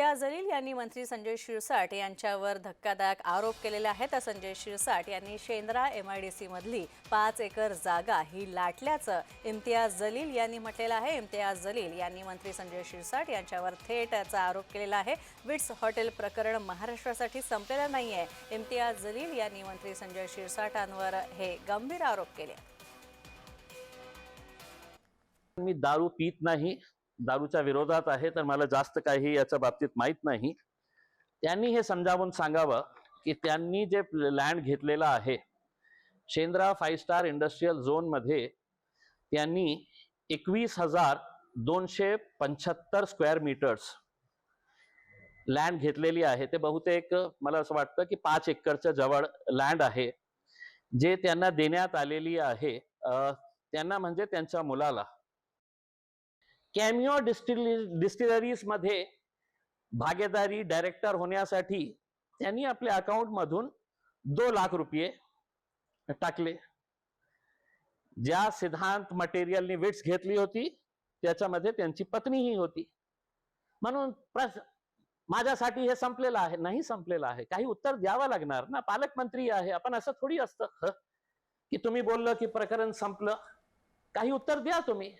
इम्तियाज जलील यांनी मंत्री संजय शिरसाट यांच्यावर धक्कादायक आरोप केलेले आहेत. संजय शिरसाट यांनी शेंद्रा एम एमआयडीसी मधली पाच एकर जागा ही लाटल्याचं इम्तियाज जलील यांनी म्हटलेलं आहे. इम्तियाज जलील यांनी मंत्री संजय शिरसाट यांच्यावर थेट याचा आरोप केलेला आहे. विट्स हॉटेल प्रकरण महाराष्ट्रासाठी संपलेलं नाही आहे इम्तियाज जलील यांनी मंत्री संजय शिरसाटांवर हे गंभीर आरोप केले. मी दारू पित नाही. दारूच्या विरोधात आहे तर मला जास्त काही याच्या बाबतीत माहीत नाही. त्यांनी हे समजावून सांगावं की त्यांनी जे लँड घेतलेलं आहे शेंद्रा फाईव्ह स्टार इंडस्ट्रीयल झोनमध्ये त्यांनी एकवीस हजार दोनशे पंच्याहत्तर स्क्वेअर मीटर्स लँड घेतलेली आहे. ते बहुतेक मला असं वाटतं की पाच एकरच्या जवळ लँड आहे जे त्यांना देण्यात आलेली आहे. त्यांना म्हणजे त्यांच्या मुलाला. कॅमिओ डिस्टिल डिस्टिलरीजमध्ये भागीदारी डायरेक्टर होण्यासाठी त्यांनी आपल्या अकाउंटमधून दो लाख रुपये टाकले. ज्या सिद्धांत मटेरियलनी विट्स घेतली होती त्याच्यामध्ये त्यांची पत्नीही होती. म्हणून प्रस माझ्यासाठी हे संपलेलं आहे नाही संपलेलं आहे काही उत्तर द्यावं लागणार ना? पालकमंत्री आहे आपण असं थोडी असतं की तुम्ही बोललं की प्रकरण संपलं काही उत्तर द्या तुम्ही.